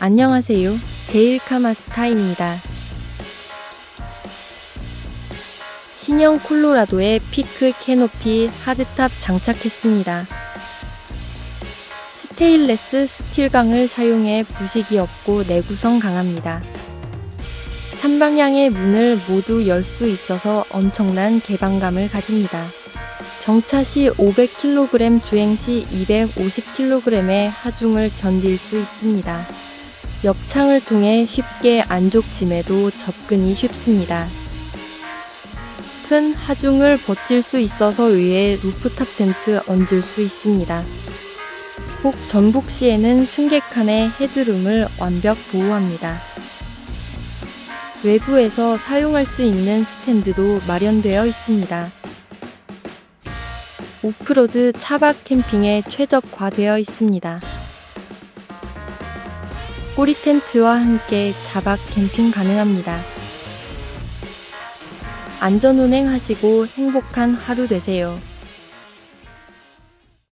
안녕하세요. 제일카마스타입니다. 신형 콜로라도에 피크 캐노피 하드탑 장착했습니다. 스테인레스 스틸강을 사용해 부식이 없고 내구성 강합니다. 3방향의 문을 모두 열 수 있어서 엄청난 개방감을 가집니다. 정차 시 500kg 주행 시 250kg의 하중을 견딜 수 있습니다. 옆창을 통해 쉽게 안쪽 짐에도 접근이 쉽습니다. 큰 하중을 버틸 수 있어서 위에 루프탑 텐트 얹을 수 있습니다. 혹 전복 시에는 승객칸의 헤드룸을 완벽 보호합니다. 외부에서 사용할 수 있는 스탠드도 마련되어 있습니다. 오프로드 차박 캠핑에 최적화되어 있습니다. 꼬리 텐트와 함께 차박 캠핑 가능합니다. 안전 운행 하시고 행복한 하루 되세요.